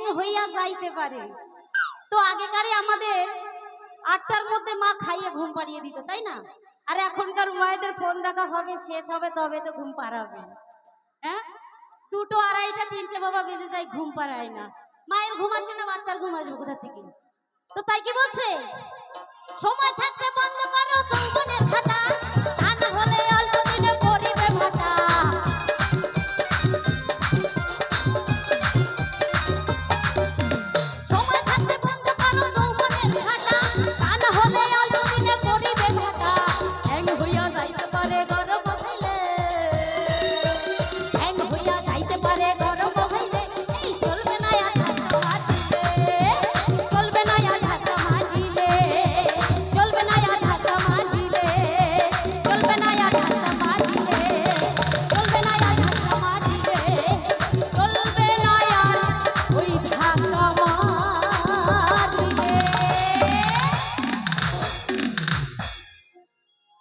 ব্যাং হইয়া যাইতে পারে। তো আগেকারে আমাদের আটটার মধ্যে মা খাইয়ে ঘুম পাড়িয়ে দিত, তাই না? আর এখনকার মায়েদের ফোন দেখা হবে, শেষ হবে, তবে তো ঘুম পাড়াবে। হ্যাঁ? দুটো আড়াইটা, তিনটে বাবা বেজে যায়, ঘুম পাড়ায় না। মায়ের ঘুম আসে না, বাচ্চার ঘুম আসবে কোথা থেকে? তো তাই কি বলছে? সময় থাকতে বন্ধ